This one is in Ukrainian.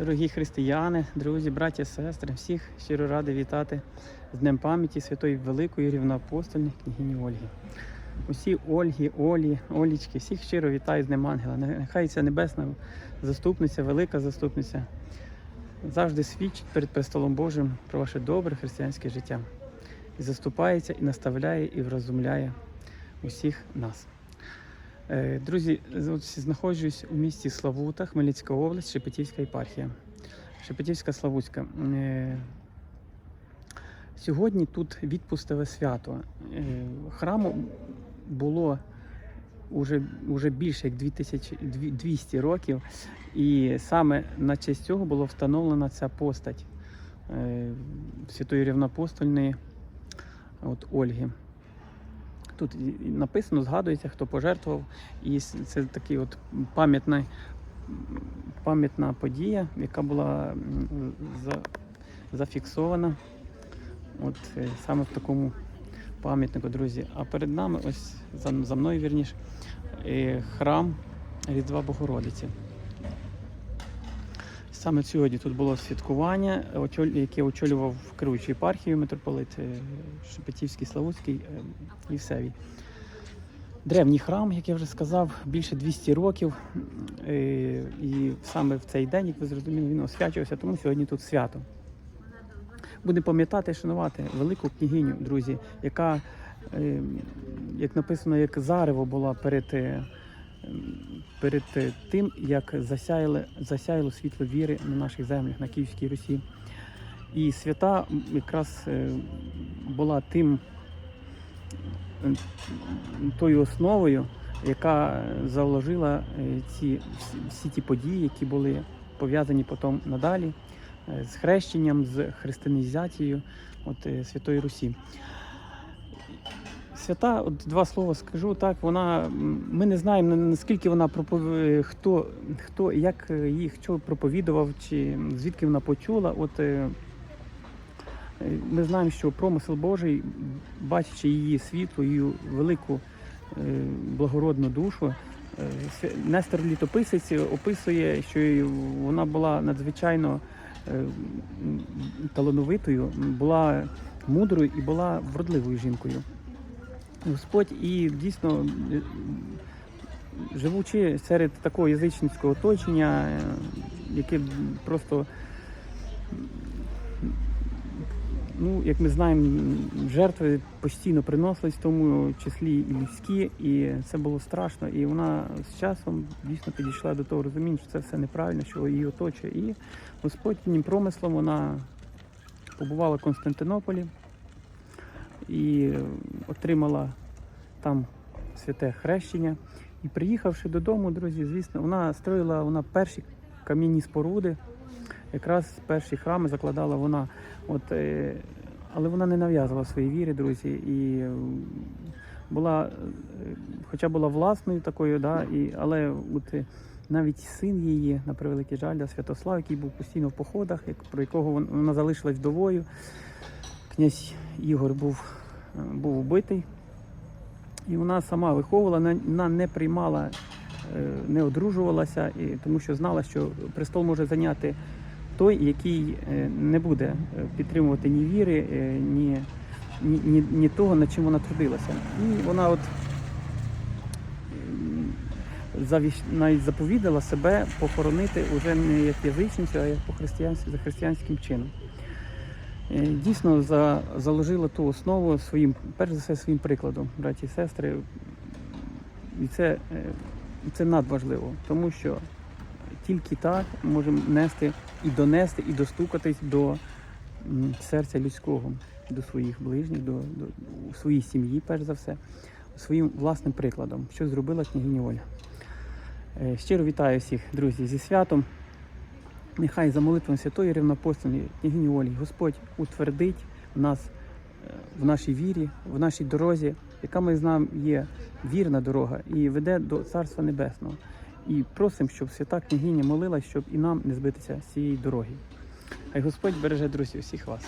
Дорогі християни, друзі, браті, сестри, всіх щиро радий вітати з Днем пам'яті святої Великої рівноапостольної княгині Ольги. Усі Ольги, Олі, Олічки, всіх щиро вітаю з Днем Ангела. Нехай ця небесна заступниця, велика заступниця завжди свідчить перед престолом Божим про ваше добре християнське життя. І заступається, і наставляє, і вразумляє усіх нас. Е, Друзі, знаходжусь у місті Славута, Хмельницька область, Шепетівська єпархія. Шепетівська Славутська. Е, Сьогодні тут відпустове свято. Е, Храму було уже, уже більше як 2200 років, і саме на честь цього була встановлена ця постать святої рівноапостольної от Ольги. Тут написано, згадується, хто пожертвував. І це такий от пам'ятна, пам'ятна подія, яка була за, зафіксована от, е, саме в такому пам'ятнику, друзі. А перед нами, ось за, за мною вірніше, е, храм Різдва Богородиці. Саме сьогодні тут було святкування, яке очолював керуючий єпархію митрополит е, Шепетівський, Славутський е, Євсевій. Древній храм, як я вже сказав, більше 200 років. Е, І саме в цей день, як ви зрозуміли, він освячувався, тому сьогодні тут свято. Будемо пам'ятати і шанувати велику княгиню, друзі, яка, як написано, як зарево була перед, перед е, тим, як засяяло, засяяло світло віри на наших землях, на Київській Русі. І свята якраз е, була тим тою основою, яка заложила е, ці всі- ті події, які були пов'язані потім надалі з хрещенням, з християнізацією от, Святої Русі. Свята, от два слова скажу, так, вона, ми не знаємо наскільки вона пропов... хто, хто, як е, їх що проповідував, чи звідки вона почула. От, е, ми знаємо, що промисел Божий, бачачи її світло, її велику е, благородну душу, Нестор Літописець описує, що вона була надзвичайно талановитою, була мудрою і була вродливою жінкою. Господь і дійсно, е, живучи серед такого язичницького оточення, е, яке просто, ну, як ми знаємо, жертви постійно приносились, в тому числі і людські, і це було страшно. І вона з часом дійсно підійшла до того розуміння, що це все неправильно, що її оточує. І Господь промислом вона побувала в Константинополі і отримала там святе хрещення. І приїхавши додому, друзі, звісно, вона строїла вона перші кам'яні споруди, якраз перші храми закладала вона. От, е, але вона не нав'язувала свої віри, друзі, і е, була, е, хоча була власною такою, да, і, але от, навіть син її, на превеликий жаль, да, Святослав, який був постійно в походах, як, про якого вона залишилась вдовою. Князь Ігор був, е, був убитий. І вона сама виховувала, вона- не приймала, е, не одружувалася, тому що знала, що престол може зайняти той, який е, не буде підтримувати ні віри, ні, ні, ні, ні того, над чим вона трудилася. І вона от м, завіщ- навіть заповідала себе похоронити уже не як язичницю, а як по християнськи, за християнським чином. Е, Дійсно за, заложила ту основу своїм, перш за все, своїм прикладом, браті і сестри. І це, е, це надважливо, тому що тільки так можемо нести і донести, і достукатись до серця людського, до своїх ближніх, до, до своїй сім'ї, перш за все, своїм власним прикладом, що зробила княгиня Оля. Е, Щиро вітаю всіх, друзі, зі святом. Нехай за молитвою Святої Рівнопостольної княгині Ольги Господь утвердить нас е, в нашій вірі, в нашій дорозі, яка ми знаємо є вірна дорога і веде до Царства Небесного. І просимо, щоб свята княгиня молилась, щоб і нам не збитися з цієї дороги. Хай Господь береже друзі усіх вас.